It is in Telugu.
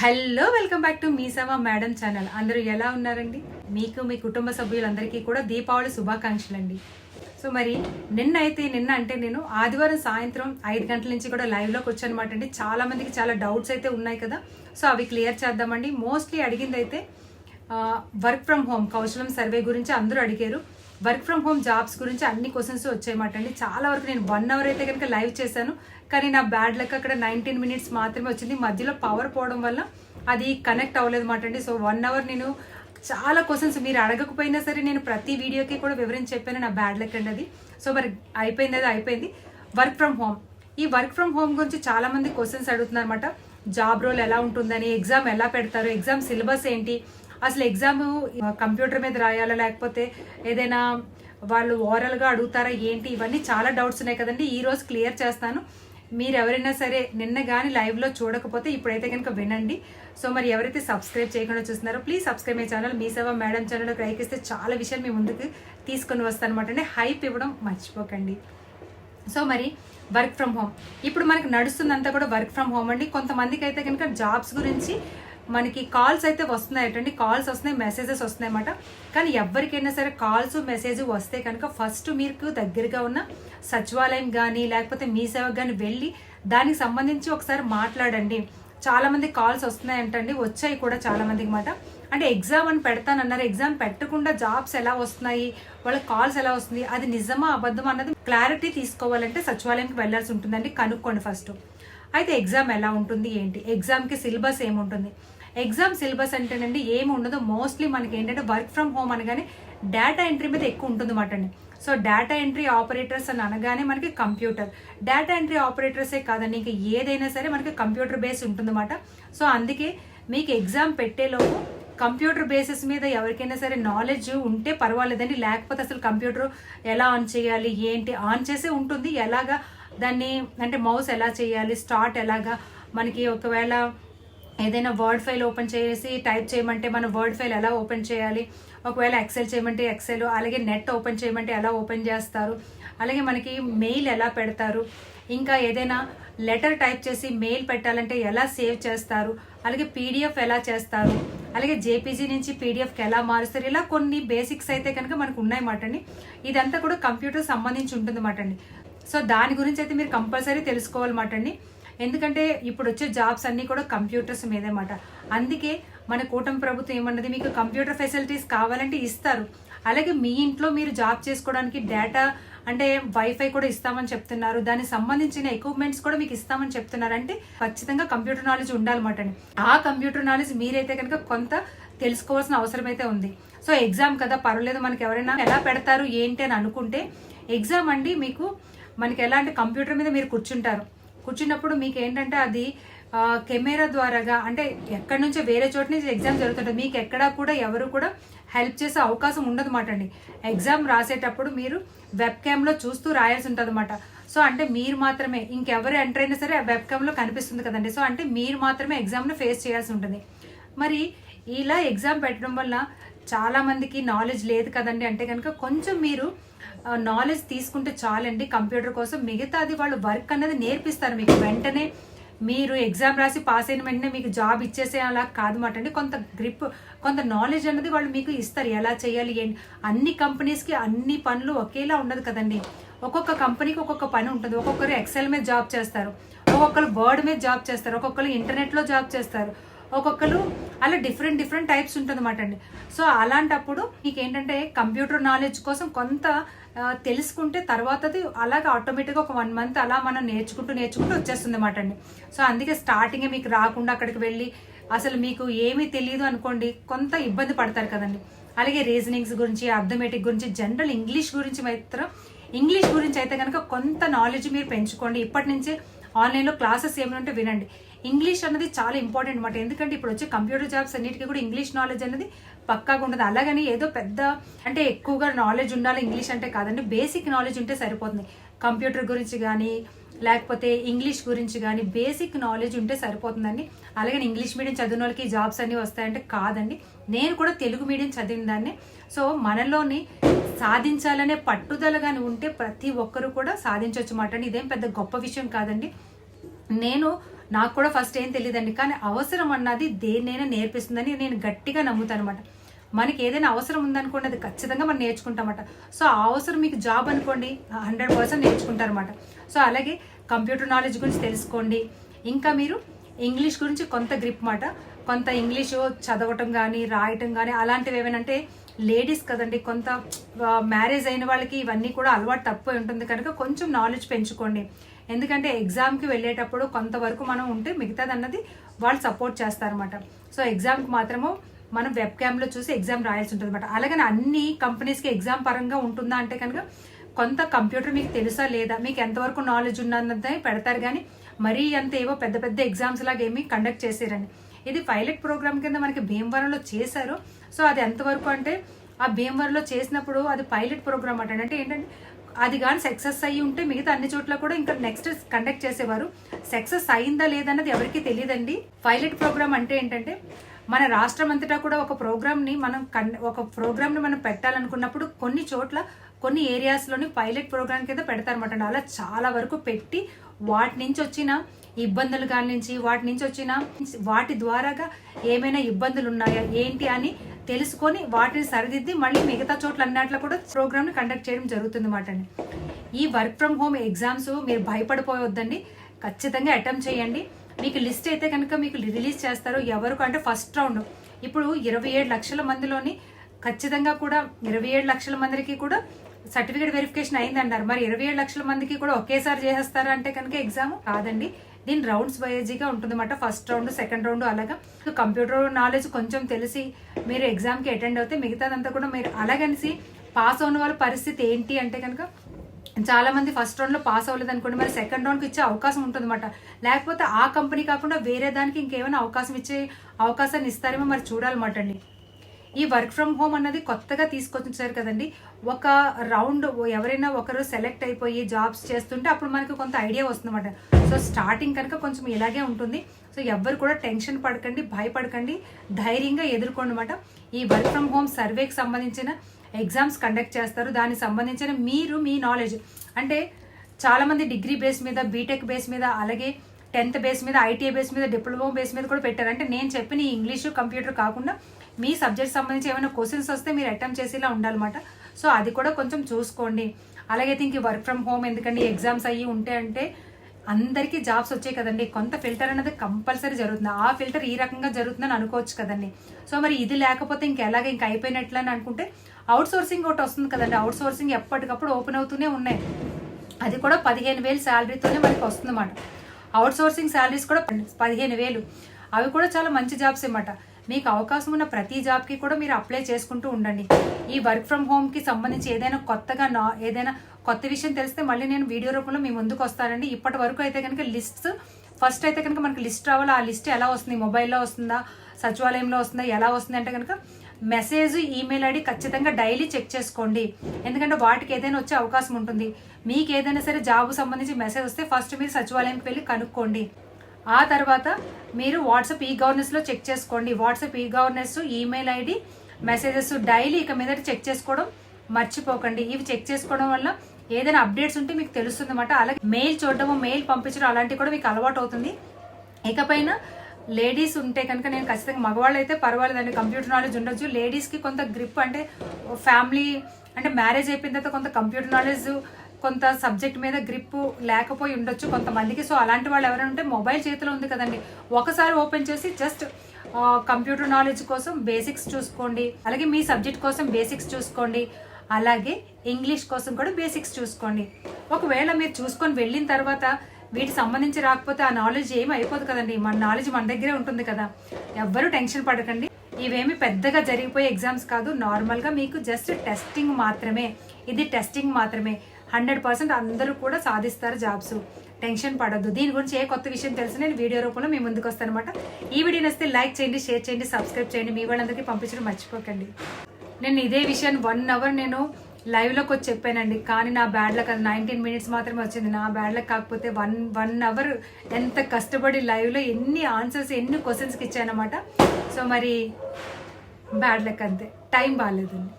హలో వెల్కమ్ బ్యాక్ టు మీ సమ మేడం ఛానల్. అందరూ ఎలా ఉన్నారండి? మీకు మీ కుటుంబ సభ్యులందరికీ కూడా దీపావళి శుభాకాంక్షలు అండి సో మరి నిన్న అయితే నిన్న అంటే నేను ఆదివారం సాయంత్రం ఐదు గంటల నుంచి కూడా లైవ్లోకి వచ్చానమాట అండి చాలా మందికి చాలా డౌట్స్ అయితే ఉన్నాయి కదా. సో అవి క్లియర్ చేద్దామండి. మోస్ట్లీ అడిగింది అయితే work from home Kaushalam survey గురించి అందరూ అడిగారు. వర్క్ ఫ్రమ్ హోమ్ జాబ్స్ గురించి అన్ని క్వశ్చన్స్ వచ్చాయన్నమాట అండి. చాలా వరకు నేను వన్ అవర్ అయితే కనుక లైవ్ చేశాను. కానీ నా బ్యాడ్ లక్ అక్కడ నైన్టీన్ మినిట్స్ మాత్రమే వచ్చింది. మధ్యలో పవర్ పోవడం వల్ల అది కనెక్ట్ అవ్వలేదు మాట అండి. సో వన్ అవర్ నేను చాలా క్వశ్చన్స్ మీరు అడగకపోయినా సరే నేను ప్రతి వీడియోకి కూడా వివరించి చెప్పాను నా బ్యాడ్ లక్ అండి అది. సో మరి అయిపోయింది అది అయిపోయింది. Work from home. ఈ వర్క్ ఫ్రమ్ హోమ్ గురించి చాలా మంది క్వశ్చన్స్ అడుగుతున్నారు అనమాట జాబ్ రోల్ ఎలా ఉంటుందని ఎగ్జామ్ ఎలా పెడతారు ఎగ్జామ్ సిలబస్ ఏంటి అసలు ఎగ్జామ్ కంప్యూటర్ మీద రాయాలా లేకపోతే ఏదైనా వాళ్ళు ఓరల్గా అడుగుతారా ఏంటి ఇవన్నీ చాలా డౌట్స్ ఉన్నాయి కదండి. ఈ రోజు క్లియర్ చేస్తాను. మీరు ఎవరైనా సరే నిన్న కానీ లైవ్లో చూడకపోతే ఇప్పుడైతే కనుక వినండి. సో మరి ఎవరైతే సబ్స్క్రైబ్ చేయకుండా చూస్తున్నారో ప్లీజ్ సబ్స్క్రైబ్ మై ఛానల్ మీ సేవ మేడం ఛానల్ లైక్ ఇస్తే చాలా విషయాలు మీ ముందుకు తీసుకొని వస్తాను అనమాట అంటే హైప్ ఇవ్వడం మర్చిపోకండి. సో మరి వర్క్ ఫ్రమ్ హోమ్ ఇప్పుడు మనకు నడుస్తుందంతా కూడా వర్క్ ఫ్రమ్ హోమ్ అండి. కొంతమందికి అయితే కనుక జాబ్స్ గురించి మనకి కాల్స్ అయితే వస్తున్నాయి అండి కాల్స్ వస్తున్నాయి మెసేజెస్ వస్తున్నాయి అన్నమాట కానీ ఎవరికైనా సరే కాల్స్ మెసేజ్ వస్తే కనుక ఫస్ట్ మీకు దగ్గరగా ఉన్న సచివాలయం కానీ లేకపోతే మీ సేవకు కానీ వెళ్ళి దానికి సంబంధించి ఒకసారి మాట్లాడండి. చాలామంది కాల్స్ వస్తున్నాయంటండి. వచ్చాయి కూడా చాలామందికి మాట అంటే ఎగ్జామ్ అని పెడతానన్నారు. ఎగ్జామ్ పెట్టకుండా జాబ్స్ ఎలా వస్తున్నాయి? వాళ్ళ కాల్స్ ఎలా వస్తుంది? అది నిజమా అబద్ధం అన్నది క్లారిటీ తీసుకోవాలంటే సచివాలయంకి వెళ్ళాల్సి ఉంటుందండి. కనుక్కోండి ఫస్ట్ అయితే ఎగ్జామ్ ఎలా ఉంటుంది? ఏంటి? ఎగ్జామ్కి సిలబస్ ఏముంటుంది? ఎగ్జామ్ సిలబస్ అంటేనండి ఏమి ఉండదు. మోస్ట్లీ మనకి ఏంటంటే వర్క్ ఫ్రమ్ హోమ్ అనగానే డేటా ఎంట్రీ మీద ఎక్కువ ఉంటుంది అన్నమాట అండి. సో డేటా ఎంట్రీ ఆపరేటర్స్ అని అనగానే మనకి కంప్యూటర్ డేటా ఎంట్రీ ఆపరేటర్సే కాదండి. ఇంకా ఏదైనా సరే మనకి కంప్యూటర్ బేస్ ఉంటుందన్నమాట. సో అందుకే మీకు ఎగ్జామ్ పెట్టేలోపు కంప్యూటర్ బేసిస్ మీద ఎవరికైనా సరే నాలెడ్జ్ ఉంటే పర్వాలేదండి. లేకపోతే అసలు కంప్యూటర్ ఎలా ఆన్ చేయాలి? ఏంటి? ఆన్ చేసే ఉంటుంది. ఎలాగా దాన్ని అంటే మౌస్ ఎలా చేయాలి? స్టార్ట్ ఎలాగా? మనకి ఒకవేళ ఏదైనా వర్డ్ ఫైల్ ఓపెన్ చేసి టైప్ చేయమంటే మన వర్డ్ ఫైల్ ఎలా ఓపెన్ చేయాలి? ఒకవేళ ఎక్సెల్ చేయమంటే ఎక్సెల్ అలాగే నెట్ ఓపెన్ చేయమంటే ఎలా ఓపెన్ చేస్తారు? అలాగే మనకి మెయిల్ ఎలా పెడతారు? ఇంకా ఏదైనా లెటర్ టైప్ చేసి మెయిల్ పెట్టాలంటే ఎలా సేవ్ చేస్తారు? అలాగే పీడిఎఫ్ ఎలా చేస్తారు? అలాగే జేపీజీ నుంచి పీడిఎఫ్కి ఎలా మారుస్తారు? ఇలా కొన్ని బేసిక్స్ అయితే కనుక మనకు ఉన్నాయన్నమాట అండి ఇదంతా కూడా కంప్యూటర్ సంబంధించి ఉంటుందన్నమాట అండి. సో దాని గురించి అయితే మీరు కంపల్సరీ తెలుసుకోవాలన్నమాట అండి ఎందుకంటే ఇప్పుడు వచ్చే జాబ్స్ అన్నీ కూడా కంప్యూటర్స్ మీదన్నమాట అందుకే మన కూటమి ప్రభుత్వం ఏమన్నది మీకు కంప్యూటర్ ఫెసిలిటీస్ కావాలంటే ఇస్తారు. అలాగే మీ ఇంట్లో మీరు జాబ్ చేసుకోవడానికి డేటా అంటే వైఫై కూడా ఇస్తామని చెప్తున్నారు. దానికి సంబంధించిన ఎక్విప్మెంట్స్ కూడా మీకు ఇస్తామని చెప్తున్నారు. అంటే ఖచ్చితంగా కంప్యూటర్ నాలెడ్జ్ ఉండాలన్నమాట అండి. ఆ కంప్యూటర్ నాలెడ్జ్ మీరైతే కనుక కొంత తెలుసుకోవాల్సిన అవసరం అయితే ఉంది. సో ఎగ్జామ్ కదా పర్వాలేదు మనకి ఎవరైనా ఎలా పెడతారు ఏంటి అని అనుకుంటే ఎగ్జామ్ అండి మీకు మనకి ఎలా అంటే కంప్యూటర్ మీద మీరు కూర్చుంటారు. కూర్చున్నప్పుడు మీకు ఏంటంటే అది కెమెరా ద్వారాగా అంటే ఎక్కడి నుంచో వేరే చోట నుంచి ఎగ్జామ్ జరుగుతుంటుంది. మీకు ఎక్కడా కూడా ఎవరు కూడా హెల్ప్ చేసే అవకాశం ఉండదు మాట అండి ఎగ్జామ్ రాసేటప్పుడు మీరు వెబ్ క్యామ్లో చూస్తూ రాయాల్సి ఉంటుంది అనమాట సో అంటే మీరు మాత్రమే ఇంకెవరు ఎంటర్ అయినా సరే వెబ్ క్యామ్లో కనిపిస్తుంది కదండి. సో అంటే మీరు మాత్రమే ఎగ్జామ్ను ఫేస్ చేయాల్సి ఉంటుంది మరి ఇలా ఎగ్జామ్ పెట్టడం వల్ల చాలామందికి నాలెడ్జ్ లేదు కదండి. అంటే కనుక కొంచెం మీరు నాలెడ్జ్ తీసుకుంటే చాలండి. కంప్యూటర్ కోసం మిగతాది వాళ్ళు వర్క్ అన్నది నేర్పిస్తారు మీకు. వెంటనే మీరు ఎగ్జామ్ రాసి పాస్ అయిన వెంటనే మీకు జాబ్ ఇచ్చేసే అలా కాదన్నమాట అండి. కొంత గ్రిప్ కొంత నాలెడ్జ్ అన్నది వాళ్ళు మీకు ఇస్తారు. ఎలా చేయాలి ఏంటి? అన్ని కంపెనీస్కి అన్ని పనులు ఒకేలా ఉండదు కదండి. ఒక్కొక్క కంపెనీకి ఒక్కొక్క పని ఉంటుంది. ఒక్కొక్కరు ఎక్సెల్ మీద జాబ్ చేస్తారు. ఒక్కొక్కరు వర్డ్ మీద జాబ్ చేస్తారు. ఒక్కొక్కరు ఇంటర్నెట్లో జాబ్ చేస్తారు. ఒక్కొక్కరు అలా డిఫరెంట్ డిఫరెంట్ టైప్స్ ఉంటుందన్నమాట అండి. సో అలాంటప్పుడు మీకు ఏంటంటే కంప్యూటర్ నాలెడ్జ్ కోసం కొంత తెలుసుకుంటే తర్వాతది అలాగే ఆటోమేటిక్గా ఒక వన్ మంత్ అలా మనం నేర్చుకుంటూ నేర్చుకుంటూ వచ్చేస్తుంది అన్నమాట అండి. సో అందుకే స్టార్టింగే మీకు రాకుండా అక్కడికి వెళ్ళి అసలు మీకు ఏమీ తెలియదు అనుకోండి కొంత ఇబ్బంది పడతారు కదండి. అలాగే రీజనింగ్స్ గురించి అర్థమెటిక్ గురించి జనరల్ ఇంగ్లీష్ గురించి మాత్రం ఇంగ్లీష్ గురించి అయితే కనుక కొంత నాలెడ్జ్ మీరు పెంచుకోండి. ఇప్పటి నుంచే ఆన్లైన్లో క్లాసెస్ ఏమైనా ఉంటే వినండి. ఇంగ్లీష్ అన్నది చాలా ఇంపార్టెంట్ అనమాట ఎందుకంటే ఇప్పుడు వచ్చే కంప్యూటర్ జాబ్స్ అన్నిటికీ కూడా ఇంగ్లీష్ నాలెడ్జ్ అనేది పక్కాగా ఉండదు. అలాగని ఏదో పెద్ద అంటే ఎక్కువగా నాలెడ్జ్ ఉండాలి ఇంగ్లీష్ అంటే కాదండి బేసిక్ నాలెడ్జ్ ఉంటే సరిపోతుంది. కంప్యూటర్ గురించి కానీ లేకపోతే ఇంగ్లీష్ గురించి కానీ బేసిక్ నాలెడ్జ్ ఉంటే సరిపోతుందండి. అలాగే ఇంగ్లీష్ మీడియం చదివిన వాళ్ళకి జాబ్స్ అన్నీ వస్తాయంటే కాదండి. నేను కూడా తెలుగు మీడియం చదివిన దాన్ని సో మనలోని సాధించాలనే పట్టుదల కానీ ఉంటే ప్రతి ఒక్కరు కూడా సాధించవచ్చు మాట ఇదేం పెద్ద గొప్ప విషయం కాదండి. నేను నాకు కూడా ఫస్ట్ ఏం తెలియదండి కానీ అవసరం అన్నది దేన్నైనా నేర్పిస్తుందని నేను గట్టిగా నమ్ముతాను అనమాట మనకి ఏదైనా అవసరం ఉందనుకోండి అది ఖచ్చితంగా మనం నేర్చుకుంటామట. సో ఆ అవసరం మీకు జాబ్ అనుకోండి హండ్రెడ్ పర్సెంట్ నేర్చుకుంటారన్నమాట. సో అలాగే కంప్యూటర్ నాలెడ్జ్ గురించి తెలుసుకోండి. ఇంకా మీరు ఇంగ్లీష్ గురించి కొంత గ్రిప్ మాట. కొంత ఇంగ్లీషు చదవటం కానీ రాయటం కానీ అలాంటివి ఏమైనా అంటే లేడీస్ కదండి కొంత మ్యారేజ్ అయిన వాళ్ళకి ఇవన్నీ కూడా అలవాటు తక్కువ ఉంటుంది కనుక కొంచెం నాలెడ్జ్ పెంచుకోండి. ఎందుకంటే ఎగ్జామ్కి వెళ్ళేటప్పుడు కొంతవరకు మనం ఉంటే మిగతాదన్నది వాళ్ళు సపోర్ట్ చేస్తారన్నమాట. సో ఎగ్జామ్కి మాత్రము మనం వెబ్ క్యామ్లో చూసి ఎగ్జామ్ రాయాల్సి ఉంటుంది అనమాట అలాగని అన్ని కంపెనీస్కి ఎగ్జామ్ పరంగా ఉంటుందా అంటే కనుక కొంత కంప్యూటర్ మీకు తెలుసా లేదా? మీకు ఎంతవరకు నాలెడ్జ్ ఉన్నదని పెడతారు కానీ మరీ అంత ఏవో పెద్ద పెద్ద ఎగ్జామ్స్ లాగా ఏమి కండక్ట్ చేసారని. ఇది పైలట్ ప్రోగ్రామ్ కింద మనకి భీమవరంలో చేశారు. సో అది ఎంతవరకు అంటే ఆ భీమవరంలో చేసినప్పుడు అది పైలట్ ప్రోగ్రామ్ అంటే. అంటే ఏంటంటే అది కానీ సక్సెస్ అయ్యి ఉంటే మిగతా అన్ని చోట్ల కూడా ఇంకా నెక్స్ట్ కండక్ట్ చేసేవారు. సక్సెస్ అయిందా లేదన్నది ఎవరికీ తెలియదండి. పైలట్ ప్రోగ్రామ్ అంటే ఏంటంటే మన రాష్ట్రం అంతటా కూడా ఒక ప్రోగ్రామ్ని మనం కన్ ఒక ప్రోగ్రామ్ని మనం పెట్టాలనుకున్నప్పుడు కొన్ని చోట్ల కొన్ని ఏరియాస్లోని పైలట్ ప్రోగ్రామ్ కింద పెడతారన్నమాట. అలా చాలా వరకు పెట్టి వాటి నుంచి వచ్చిన ఇబ్బందులు కాని నుంచి వాటి నుంచి వచ్చిన వాటి ద్వారాగా ఏమైనా ఇబ్బందులు ఉన్నాయా ఏంటి అని తెలుసుకొని వాటిని సరిదిద్ది మళ్ళీ మిగతా చోట్ల అన్నట్లు కూడా ప్రోగ్రామ్ని కండక్ట్ చేయడం జరుగుతుంది అన్నమాట అండి. ఈ వర్క్ ఫ్రమ్ హోమ్ ఎగ్జామ్స్ మీరు భయపడిపోవద్దండి. ఖచ్చితంగా అటెంప్ట్ చేయండి. మీకు లిస్ట్ అయితే కనుక మీకు రిలీజ్ చేస్తారు ఎవరికి అంటే ఫస్ట్ రౌండ్. ఇప్పుడు ఇరవై ఏడు లక్షల మందిలోని ఖచ్చితంగా కూడా ఇరవై ఏడు లక్షల మందికి కూడా సర్టిఫికేట్ వెరిఫికేషన్ అయిందన్నారు మరి ఇరవై ఏడు లక్షల మందికి కూడా ఒకేసారి చేసేస్తారా అంటే కనుక ఎగ్జామ్ కాదండి దీని రౌండ్స్ వైజ్గా ఉంటుందన్నమాట. ఫస్ట్ రౌండ్ సెకండ్ రౌండ్ అలాగా. కంప్యూటర్ నాలెడ్జ్ కొంచెం తెలిసి మీరు ఎగ్జామ్కి అటెండ్ అవుతే మిగతాదంతా కూడా మీరు అలాగనిసి పాస్ అవున వాళ్ళ పరిస్థితి ఏంటి అంటే కనుక చాలా మంది ఫస్ట్ రౌండ్లో పాస్ అవ్వలేదు అనుకోండి మరి సెకండ్ రౌండ్కి ఇచ్చే అవకాశం ఉంటుందన్నమాట. లేకపోతే ఆ కంపెనీ కాకుండా వేరే దానికి ఇంకేమైనా అవకాశం ఇచ్చే అవకాశాన్ని ఇస్తారేమో మరి చూడాలన్నమాట అండి. ఈ వర్క్ ఫ్రమ్ హోమ్ అన్నది కొత్తగా తీసుకొచ్చారు కదండి. ఒక రౌండ్ ఎవరైనా ఒకరు సెలెక్ట్ అయిపోయి జాబ్స్ చేస్తుంటే అప్పుడు మనకి కొంత ఐడియా వస్తుందన్నమాట. సో స్టార్టింగ్ కనుక కొంచెం ఇలాగే ఉంటుంది. సో ఎవ్వరు కూడా టెన్షన్ పడకండి భయపడకండి ధైర్యంగా ఎదుర్కోండి ఈ వర్క్ ఫ్రమ్ హోమ్ సర్వేకి సంబంధించిన ఎగ్జామ్స్ కండక్ట్ చేస్తారు. దానికి సంబంధించిన మీరు మీ నాలెడ్జ్. అంటే చాలామంది డిగ్రీ బేస్ మీద బీటెక్ బేస్ మీద అలాగే టెన్త్ బేస్ మీద ఐటీఐ బేస్ మీద డిప్లొమా బేస్ మీద కూడా పెట్టారు. అంటే నేను చెప్పిన ఇంగ్లీషు కంప్యూటర్ కాకుండా మీ సబ్జెక్ట్ సంబంధించి ఏమైనా క్వశ్చన్స్ వస్తే మీరు అటెంప్ట్ చేసేలా ఉండాలన్నమాట. సో అది కూడా కొంచెం చూసుకోండి. అలాగే ఇంక వర్క్ ఫ్రమ్ హోమ్ ఎందుకండి ఎగ్జామ్స్ అయ్యి ఉంటే అంటే అందరికీ జాబ్స్ వచ్చాయి కదండి. కొంత ఫిల్టర్ అనేది కంపల్సరీ జరుగుతుంది. ఆ ఫిల్టర్ ఈ రకంగా జరుగుతుందని అనుకోవచ్చు కదండి. సో మరి ఇది లేకపోతే ఇంకెలాగ ఇంక అయిపోయినట్లని అనుకుంటే అవుట్ సోర్సింగ్ ఒకటి వస్తుంది కదండి. అవుట్ సోర్సింగ్ ఎప్పటికప్పుడు ఓపెన్ అవుతూనే ఉన్నాయి. అది కూడా పదిహేను వేలు శాలరీతోనే మనకి వస్తుంది అన్నమాట అవుట్ సోర్సింగ్ శాలరీస్ కూడా పదిహేను వేలు. అవి కూడా చాలా మంచి జాబ్స్ అన్నమాట. మీకు అవకాశం ఉన్న ప్రతి జాబ్కి కూడా మీరు అప్లై చేసుకుంటూ ఉండండి. ఈ వర్క్ ఫ్రమ్ హోమ్కి సంబంధించి ఏదైనా కొత్తగా నా ఏదైనా కొత్త విషయం తెలిస్తే మళ్ళీ నేను వీడియో రూపంలో మీ ముందుకు వస్తానండి. ఇప్పటి వరకు అయితే కనుక లిస్ట్స్ ఫస్ట్ అయితే కనుక మనకి లిస్ట్ రావాలి? ఆ లిస్ట్ ఎలా వస్తుంది? మొబైల్లో వస్తుందా? సచివాలయంలో వస్తుందా? ఎలా వస్తుంది అంటే కనుక మెసేజ్ ఈమెయిల్ ఐడి ఖచ్చితంగా డైలీ చెక్ చేసుకోండి. ఎందుకంటే వాటికి ఏదైనా వచ్చే అవకాశం ఉంటుంది. మీకు ఏదైనా సరే జాబ్ సంబంధించి మెసేజ్ వస్తే ఫస్ట్ మీరు సచివాలయంకి వెళ్ళి కనుక్కోండి. ఆ తర్వాత మీరు వాట్సాప్ ఈ గవర్నెన్స్లో చెక్ చేసుకోండి. WhatsApp e governance email ID messages daily ఇక మీద చెక్ చేసుకోవడం మర్చిపోకండి. ఇవి చెక్ చేసుకోవడం వల్ల ఏదైనా అప్డేట్స్ ఉంటే మీకు తెలుస్తుంది అనమాట అలాగే మెయిల్ చూడడము మెయిల్ పంపించడం అలాంటివి కూడా మీకు అలవాటు అవుతుంది. ఇకపైన లేడీస్ ఉంటే కనుక నేను ఖచ్చితంగా మగవాళ్ళు అయితే పర్వాలేదండి కంప్యూటర్ నాలెడ్జ్ ఉండొచ్చు. లేడీస్కి కొంత గ్రిప్ అంటే ఫ్యామిలీ అంటే మ్యారేజ్ అయిపోయిన తర్వాత కొంత కంప్యూటర్ నాలెడ్జ్ కొంత సబ్జెక్ట్ మీద గ్రిప్ లేకపోయి ఉండొచ్చు కొంతమందికి. సో అలాంటి వాళ్ళు ఎవరైనా ఉంటే మొబైల్ చేతిలో ఉంది కదండి. ఒకసారి ఓపెన్ చేసి జస్ట్ కంప్యూటర్ నాలెడ్జ్ కోసం బేసిక్స్ చూసుకోండి. అలాగే మీ సబ్జెక్ట్ కోసం బేసిక్స్ చూసుకోండి. అలాగే ఇంగ్లీష్ కోసం కూడా బేసిక్స్ చూసుకోండి. ఒకవేళ మీరు చూసుకొని వెళ్ళిన తర్వాత వీటికి సంబంధించి రాకపోతే ఆ నాలెడ్జ్ ఏమి అయిపోదు కదండి. మన నాలెడ్జ్ మన దగ్గరే ఉంటుంది కదా. ఎవ్వరూ టెన్షన్ పడకండి. ఇవేమి పెద్దగా జరిగిపోయే ఎగ్జామ్స్ కాదు. నార్మల్గా మీకు జస్ట్ టెస్టింగ్ మాత్రమే. ఇది టెస్టింగ్ మాత్రమే. హండ్రెడ్ పర్సెంట్ అందరూ కూడా సాధిస్తారు జాబ్స్ టెన్షన్ పడద్దు. దీని గురించి ఏ కొత్త విషయం తెలిసి నేను వీడియో రూపంలో మీ ముందుకు వస్తాను అనమాట ఈ వీడియో నచ్చితే లైక్ చేయండి షేర్ చేయండి సబ్స్క్రైబ్ చేయండి. మీ వాళ్ళందరికీ పంపించడం మర్చిపోకండి. నేను ఇదే విషయాన్ని వన్ అవర్ నేను లైవ్లోకి వచ్చి చెప్పానండి. కానీ నా బ్యాడ్ లక్ అది నైన్టీన్ మినిట్స్ మాత్రమే వచ్చింది. నా బ్యాడ్ లక్ కాకపోతే వన్ వన్ అవర్ ఎంత కష్టపడి లైవ్లో ఎన్ని ఆన్సర్స్ ఎన్ని క్వశ్చన్స్కి ఇచ్చానమాట. సో మరి బ్యాడ్ లక్ అంతే. టైం బాగాలేదండి